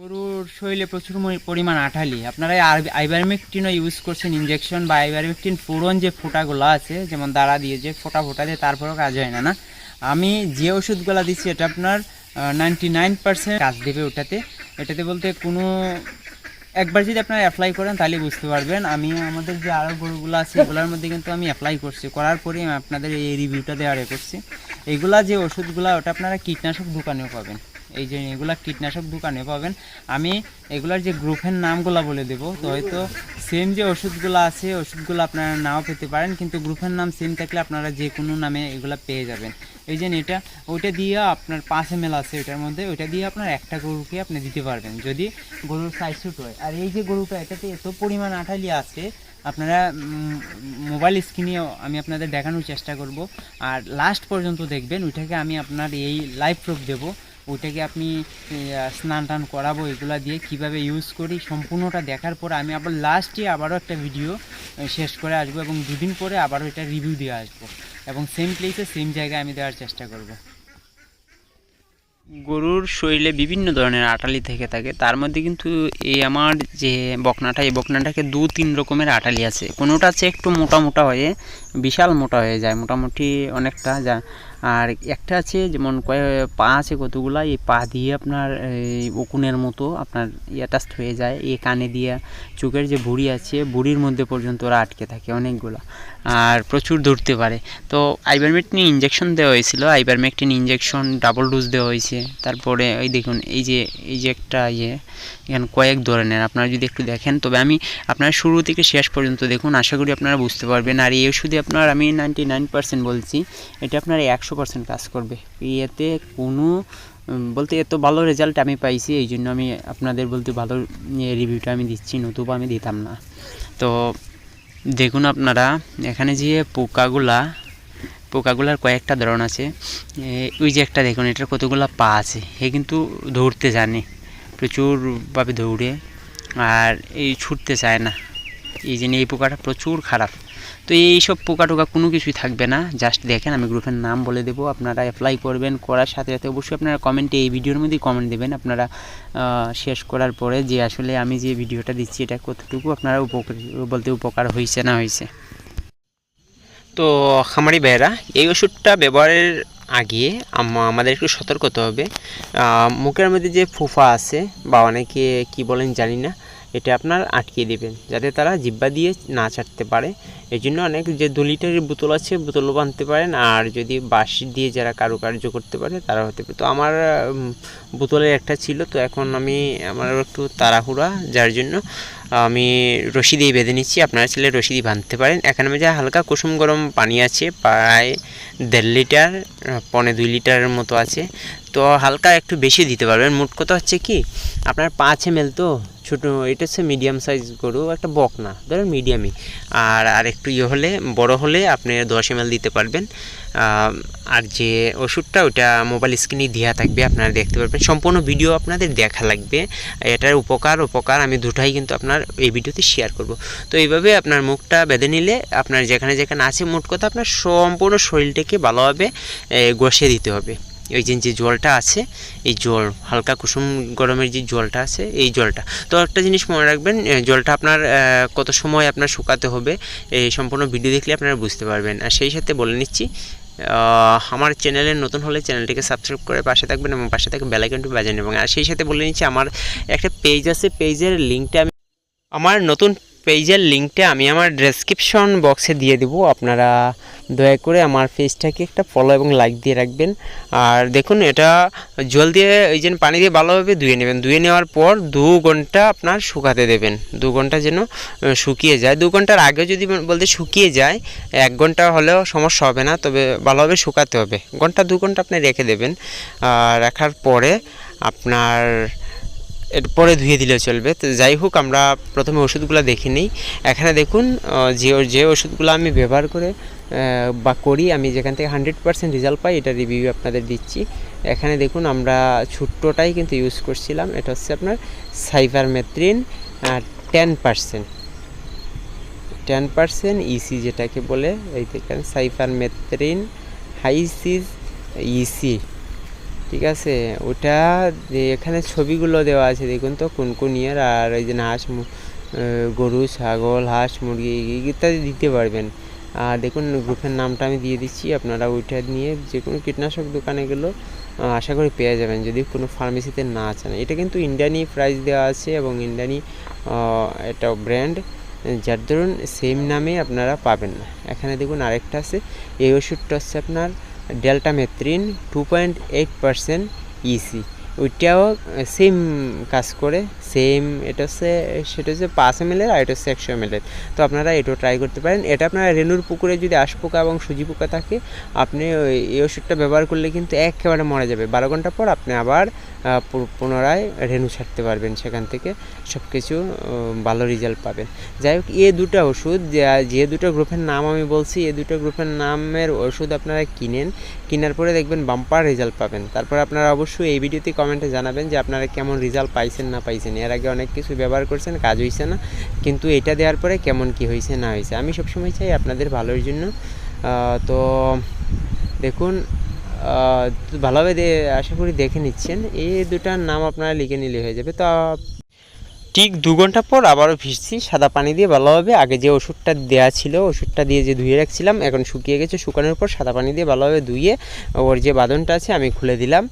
গরুর শরীরে প্রচুর পরিমাণ আঠালি। আপনারা আইবারমেকটিনও ইউজ করছেন ইঞ্জেকশন বা আইবারমেকটিন পুরন যে ফোঁটাগুলো আছে, যেমন দাঁড়া দিয়ে যে ফোঁটা ফোটা দিয়ে তারপরেও কাজ হয় না না? আমি যে ওষুধগুলো দিচ্ছি এটা আপনার নাইনটি নাইন পার্সেন্ট কাজ দেবে ওটাতে। এটাতে বলতে কোনো একবার যদি আপনারা অ্যাপ্লাই করেন, তাহলে বুঝতে পারবেন। আমি আমাদের যে আরও গরুগুলো আছে, এগুলোর মধ্যে কিন্তু আমি অ্যাপ্লাই করছি। করার পরেই আমি আপনাদের এই রিভিউটা দেওয়ার এ করছি। এইগুলা যে ওষুধগুলো, ওটা আপনারা কীটনাশক দোকানেও পাবেন। এই যে এগুলা কীটনাশক দোকানে পাবেন। আমি এগুলার যে গ্রুপের নামগুলো বলে দেবো। তো হয়তো সেম যে ওষুধগুলো আছে ওষুধগুলো আপনারা নাও পেতে পারেন, কিন্তু গ্রুপের নাম সেম থাকলে আপনারা যে কোনো নামে এগুলো পেয়ে যাবেন। এই যে এটা, ওইটা দিয়ে আপনার পাঁচ এম আছে ওইটার মধ্যে, ওইটা দিয়ে আপনার একটা গরুকে আপনি দিতে পারবেন, যদি গরুর সাইজ ছোট হয়। আর এই যে গরুটা, এটাতে এত পরিমাণ আঠালি আছে, আপনারা মোবাইল স্ক্রিনেও আমি আপনাদের দেখানোর চেষ্টা করব। আর লাস্ট পর্যন্ত দেখবেন, ওইটাকে আমি আপনার এই লাইভ প্রুফ দেবো। ওইটাকে আপনি স্নান টান করাবো, এগুলো দিয়ে কীভাবে ইউজ করি, সম্পূর্ণটা দেখার পর আমি আবার লাস্টে আবারও একটা ভিডিও শেষ করে আসব এবং দুদিন পরে আবারও এটা রিভিউ দিয়ে আসব। এবং সেম প্লেসে সেম জায়গায় আমি দেওয়ার চেষ্টা করব। গরুর শরীরে বিভিন্ন ধরনের আটালি থেকে থাকে, তার মধ্যে কিন্তু এই আমার যে বকনাটা, এই বকনাটাকে দু তিন রকমের আটালি আছে। কোনোটা আছে একটু মোটা মোটা হয়ে, বিশাল মোটা হয়ে যায়, মোটামুটি অনেকটা যা আর একটা আছে যেমন কয়ে, পা আছে কতগুলা, এই পা দিয়ে আপনার এই উকুনের মতো আপনার অ্যাটাচড হয়ে যায়, এই কানে দিয়ে চোখের যে বুড়ি আছে বুড়ির মধ্যে পর্যন্ত ওরা আটকে থাকে অনেকগুলা আর প্রচুর ধরতে পারে। তো আইবারমেকটিন ইঞ্জেকশন দেওয়া হয়েছিল আইবারমেকটিন ইঞ্জেকশন ডাবল ডোজ দেওয়া হয়েছে। তারপরে ওই দেখুন, এই যে এই যে একটা ইয়ে এখানে কয়েক ধরনের, আপনারা যদি একটু দেখেন, তবে আমি আপনার শুরু থেকে শেষ পর্যন্ত দেখুন, আশা করি আপনারা বুঝতে পারবেন। আর এই ওষুধে আপনার, আমি নাইনটি নাইন পার্সেন্ট বলছি, এটা আপনার একশো পার্সেন্ট কাজ করবে। এতে কোনো বলতে এত ভালো রেজাল্ট আমি পাইছি, এই জন্য আমি আপনাদের বলতে ভালো রিভিউটা আমি দিচ্ছি, নতুবা আমি দিতাম না। তো দেখুন আপনারা, এখানে যে পোকাগুলা, পোকাগুলার কয়েকটা ধরন আছে। ওই যে একটা দেখুন, এটার কতগুলো পা আছে এ কিন্তু দৌড়তে জানে, প্রচুরভাবে দৌড়ে, আর এই ছুটতে চায় না। এই জন্য এই পোকাটা প্রচুর খারাপ। তো এই সব পোকা টোকা কোনো কিছুই থাকবে না। জাস্ট দেখেন, আমি গ্রুপের নাম বলে দেবো। আপনারা অ্যাপ্লাই করবেন, করার সাথে সাথে অবশ্যই আপনারা কমেন্টে এই ভিডিওর মধ্যেই কমেন্ট দেবেন। আপনারা শেষ করার পরে যে আসলে আমি যে ভিডিওটা দিচ্ছি, এটা কতটুকু আপনারা উপকার, বলতে উপকার হয়েছে না হয়েছে। তো, খামারি ভাইয়েরা, এই ওষুধটা ব্যবহারের আগে আম- আমাদের একটু সতর্ক হতে হবে। মুখের মধ্যে যে ফুফা আছে, বা অনেকে কি বলেন জানি না এটা আপনার আটকে দেবেন, যাতে তারা জিব্বা দিয়ে না ছাড়তে পারে। এই জন্য অনেক যে দু লিটারের বোতল আছে, বোতলও বানতে পারেন। আর যদি বাঁশ দিয়ে যারা কারুকার্য করতে পারে, তারা হতে পারে। তো আমার বোতলের একটা ছিল, তো এখন আমি আমার একটু তাড়াহুড়া, যার জন্য আমি রশি দিয়ে বেঁধে নিচ্ছি। আপনারা চাইলে রশি দিয়ে বাঁধতে পারেন। এখানে আমি যা হালকা কুসুম গরম পানি আছে, প্রায় দেড় লিটার পৌনে দুই লিটারের মতো আছে। তো হালকা একটু বেশি দিতে পারবেন। মোট কথা হচ্ছে কি, আপনার পাঁচ এম তো ছোটো, এটা হচ্ছে মিডিয়াম সাইজ গরু, একটা বক না, ধরেন মিডিয়ামই আর আর একটু ইয়ে হলে, বড় হলে আপনি দশ এম দিতে পারবেন। আর যে ওষুধটা ওটা মোবাইল স্ক্রিনে দেওয়া থাকবে, আপনারা দেখতে পারবেন। সম্পূর্ণ ভিডিও আপনাদের দেখা লাগবে। এটার উপকার উপকার আমি দুটাই কিন্তু আপনার এই ভিডিওতে শেয়ার করব। তো এইভাবে আপনার মুখটা বেঁধে নিলে, আপনার যেখানে যেখানে আছে, মোট কথা আপনার সম্পূর্ণ শরীরটাকে ভালোভাবে ঘষে দিতে হবে। ওই যে যে জলটা আছে, এই জল, হালকা কুসুম গরমের যে জলটা আছে, এই জলটা। তো একটা জিনিস মনে রাখবেন জলটা আপনার কত সময় আপনার শুকাতে হবে এই সম্পূর্ণ ভিডিও দেখলে আপনারা বুঝতে পারবেন। আর সেই সাথে বলে নিচ্ছি আমার চ্যানেলে নতুন হলে চ্যানেলটিকে সাবস্ক্রাইব করে পাশে থাকবেন এবং পাশে থেকে বেলাইকনটি বাজান এবং আর সেই সাথে বলে নিচ্ছি, আমার একটা পেজ আছে পেজের লিঙ্কটা আমি আমার নতুন পেজের লিঙ্কটা আমি আমার ডেসক্রিপশন বক্সে দিয়ে দেবো। আপনারা দয়া করে আমার পেজটাকে একটা ফলো এবং লাইক দিয়ে রাখবেন। আর দেখুন, এটা জল দিয়ে ওই যে পানি দিয়ে ভালোভাবে ধুয়ে নেবেন। ধুয়ে নেওয়ার পর দু ঘণ্টা আপনার শুকাতে দেবেন। দু ঘণ্টা যেন শুকিয়ে যায়। দু ঘণ্টার আগে যদি বলতে শুকিয়ে যায়, এক ঘণ্টা হলেও সমস্যা হবে না, তবে ভালোভাবে শুকাতে হবে। ঘণ্টা, দু ঘণ্টা আপনি রেখে দেবেন। রাখার পরে আপনার এরপরে ধুয়ে দিলে চলবে। তো যাই হোক, আমরা প্রথমে ওষুধগুলো দেখে নিই। এখানে দেখুন যে যে ওষুধগুলো আমি ব্যবহার করে বা করি, আমি যেখান থেকে হান্ড্রেড পার্সেন্ট রেজাল্ট পাই, এটা রিভিউ আপনাদের দিচ্ছি। এখানে দেখুন, আমরা ছোট্টটাই কিন্তু ইউজ করছিলাম। এটা হচ্ছে আপনার cypermethrin ten percent. Ten percent EC যেটাকে বলে, এই দেখেন সাইফার মেথ্রিন হাইসিস ইসি ঠিক আছে? ওটা এখানে ছবিগুলো দেওয়া আছে, দেখুন তো কোন কোন ইয়ার আর এই যে হাঁস গরু, ছাগল, হাঁস, মুরগি ইত্যাদি দিতে পারবেন। আর দেখুন, গ্রুপের নামটা আমি দিয়ে দিচ্ছি, আপনারা ওইটা নিয়ে যে কোনো কীটনাশক দোকানে গেলো আশা করি পেয়ে যাবেন, যদি কোনো ফার্মেসিতে না চান। এটা কিন্তু ইন্ডিয়ানি প্রাইস দেওয়া আছে এবং ইন্ডিয়ানি এটা ব্র্যান্ড, যার ধরুন সেম নামে আপনারা পাবেন না। এখানে দেখুন আরেকটা আছে, এই ওষুধটা হচ্ছে আপনার deltamethrin two point eight percent EC ওইটাও সেম কাজ করে সেম এটা হচ্ছে, সেটা হচ্ছে পাঁচ এম আর এটা হচ্ছে একশো এম তো আপনারা এটাও ট্রাই করতে পারেন। এটা আপনারা রেনুর পুকুরে যদি আঁশ পোকা এবং সুজি পোকা থাকে, আপনি ওই- এই ওষুধটা ব্যবহার করলে কিন্তু একেবারে মরে যাবে। বারো ঘণ্টা পর আপনি আবার পুনরায় রেনু ছাড়তে পারবেন সেখান থেকে। সব কিছু ভালো রেজাল্ট পাবেন। যাই হোক, এ দুটো ওষুধ, যে দুটো গ্রুপের নাম আমি বলছি, এ দুটো গ্রুপের নামের ওষুধ আপনারা কিনেন। কেনার পরে দেখবেন বাম্পার রেজাল্ট পাবেন। তারপর আপনারা অবশ্যই এই ভিডিওতে কমেন্টে জানাবেন যে আপনারা কেমন রেজাল্ট পাইছেন, না পাইছেন। এর আগে অনেক কিছু ব্যবহার করছেন, কাজ হয়েছে না। কিন্তু এটা দেওয়ার পরে কেমন কি হয়েছে না হয়েছে আমি সবসময় চাই আপনাদের ভালোর জন্য। তো দেখুন ভালোভাবে আশা করি দেখে নিচ্ছেন। এই দুটার নাম আপনারা লিখে নিলে হয়ে যাবে। তো ঠিক দু ঘণ্টা পর আবারও ভিজছি, সাদা পানি দিয়ে ভালোভাবে। আগে যে ওষুধটা দেওয়া ছিল, ওষুধটা দিয়ে যে ধুয়ে রাখছিলাম, এখন শুকিয়ে গেছে। শুকানোর পর সাদা পানি দিয়ে ভালোভাবে ধুয়ে ওর যে বাদনটা আছে, আমি খুলে দিলাম।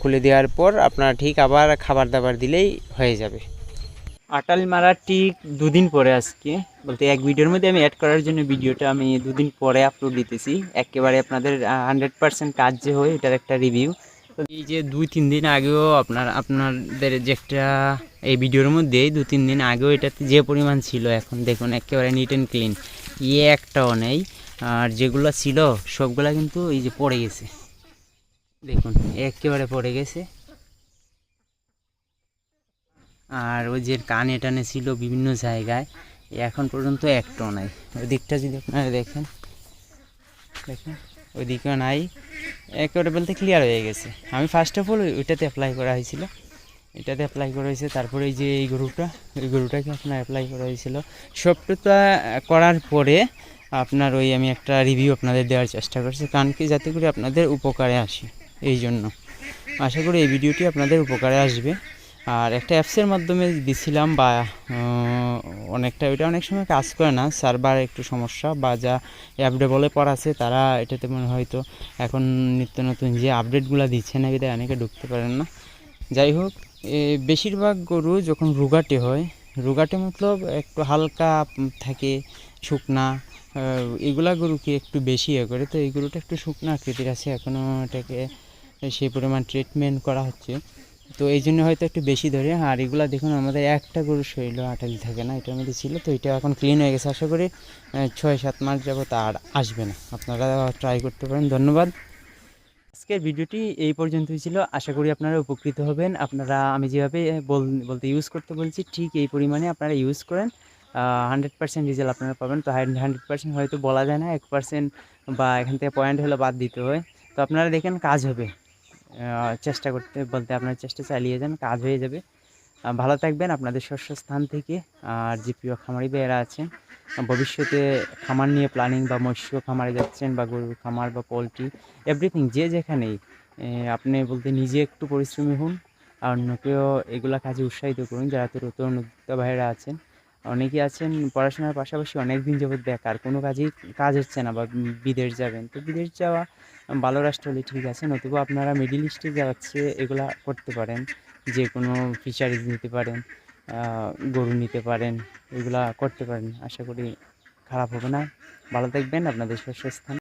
খুলে দেওয়ার পর আপনার ঠিক আবার খাবার দাবার দিলেই হয়ে যাবে। আটাল মারা ঠিক দুদিন পরে আজকে। বলতে এক ভিডিওর মধ্যে আমি অ্যাড করার জন্য ভিডিওটা আমি দুদিন পরে আপলোড দিতেছি। একেবারে আপনাদের হান্ড্রেড পার্সেন্ট কাজ যে হয়, এটার একটা রিভিউ এই যে দুই, তিন দিন আগেও আপনার, আপনাদের যে একটা এই ভিডিওর মধ্যে দু তিন দিন আগেও এটাতে যে পরিমাণ ছিল, এখন দেখুন একেবারে নিট অ্যান্ড ক্লিন ইয়ে একটাও নেই, আর যেগুলো ছিল সবগুলা কিন্তু এই যে পড়ে গেছে। দেখুন, একেবারে পড়ে গেছে। আর ওই যে কানে টানে ছিল বিভিন্ন জায়গায়, এখন পর্যন্ত একটাও নাই। ওই দিকটা যদি আপনারা দেখেন দেখেন, ওই নাই। একেবারে বলতে ক্লিয়ার হয়ে গেছে। আমি ফার্স্ট অফ অল ওইটাতে অ্যাপ্লাই করা হয়েছিল। এটাতে অ্যাপ্লাই করা হয়েছে, তারপরে এই যে এই গরুটা ওই গরুটাকে আপনার অ্যাপ্লাই করা হয়েছিল। সবটা করার পরে আপনার ওই আমি একটা রিভিউ আপনাদের দেওয়ার চেষ্টা করছি, কারণ কি যাতে করে আপনাদের উপকারে আসে, এই জন্য। আশা করি এই ভিডিওটি আপনাদের উপকারে আসবে। আর একটা অ্যাপসের মাধ্যমে দিছিলাম বা অনেকটা ওইটা অনেক সময় কাজ করে না সার্ভার একটু সমস্যা বা যা অ্যাপ ডেভেলপার আছে তারা এটাতে মনে হয়তো এখন নিত্য নতুন যে আপডেটগুলো দিচ্ছে না বিধায় অনেকে ঢুকতে পারেন না। যাই হোক বেশিরভাগ গরু যখন রুগাটে হয়, রুগাটে মতলব একটু হালকা থাকে, শুকনা এগুলা গরুকে একটু বেশি ইয়ে করে? তো এই গরুটা একটু শুকনা আকৃতির আছে এখনও এটাকে সেই পরিমাণ ট্রিটমেন্ট করা হচ্ছে। তো এই জন্য হয়তো একটু বেশি ধরে, আর এগুলো দেখুন আমাদের একটা গরুর শরীরও আটালি থাকে না, এটার মধ্যে ছিল, তো এটা এখন ক্লিন হয়ে গেছে। আশা করি ছয় সাত মাস যাবত আর আসবে না। আপনারা ট্রাই করতে পারেন, ধন্যবাদ। আজকের ভিডিওটি এই পর্যন্তই ছিল। আশা করি আপনারা উপকৃত হবেন। আপনারা, আমি যেভাবে বল, বলতে ইউজ করতে বলছি, ঠিক এই পরিমাণে আপনারা ইউজ করেন। হান্ড্রেড পার্সেন্ট রেজাল্ট আপনারা পাবেন। তো হান্ড্রেড পার্সেন্ট হয়তো বলা যায় না, এক পার্সেন্ট বা এখান থেকে পয়েন্ট হলে বাদ দিতে হয়। তো আপনারা দেখেন কাজ হবে। চেষ্টা করতে বলতে আপনার চেষ্টা চালিয়ে যান, কাজ হয়ে যাবে। ভালো থাকবেন আপনাদের শস্য স্থান থেকে। আর যে প্রিয় খামারি ভাইয়েরা আছেন, ভবিষ্যতে খামার নিয়ে প্ল্যানিং বা মৎস্য খামারে যাচ্ছেন বা গরুর খামার বা পোলট্রি এভরিথিং যে যেখানেই আপনি বলতে নিজে একটু পরিশ্রমী হন, আর অন্যকেও এগুলা কাজে উৎসাহিত করুন, যারা তো নতুন উদ্যোক্তা ভাইয়েরা আছেন। অনেকে আছেন পড়াশোনার পাশাপাশি অনেক দিন যাবত বেকার, কোনো কাজেই কাজ হচ্ছে না বা বিদেশ যাবেন। তো বিদেশ যাওয়া ভালো রাষ্ট্র হলে ঠিক আছে, নতুবা আপনারা মিডিল ইস্টে যাচ্ছে, এগুলা করতে পারেন যে কোনো ফিশারিজ নিতে পারেন গরু নিতে পারেন, এগুলা করতে পারেন, আশা করি খারাপ হবে না। ভালো থাকবেন, আপনাদের শস্য স্থান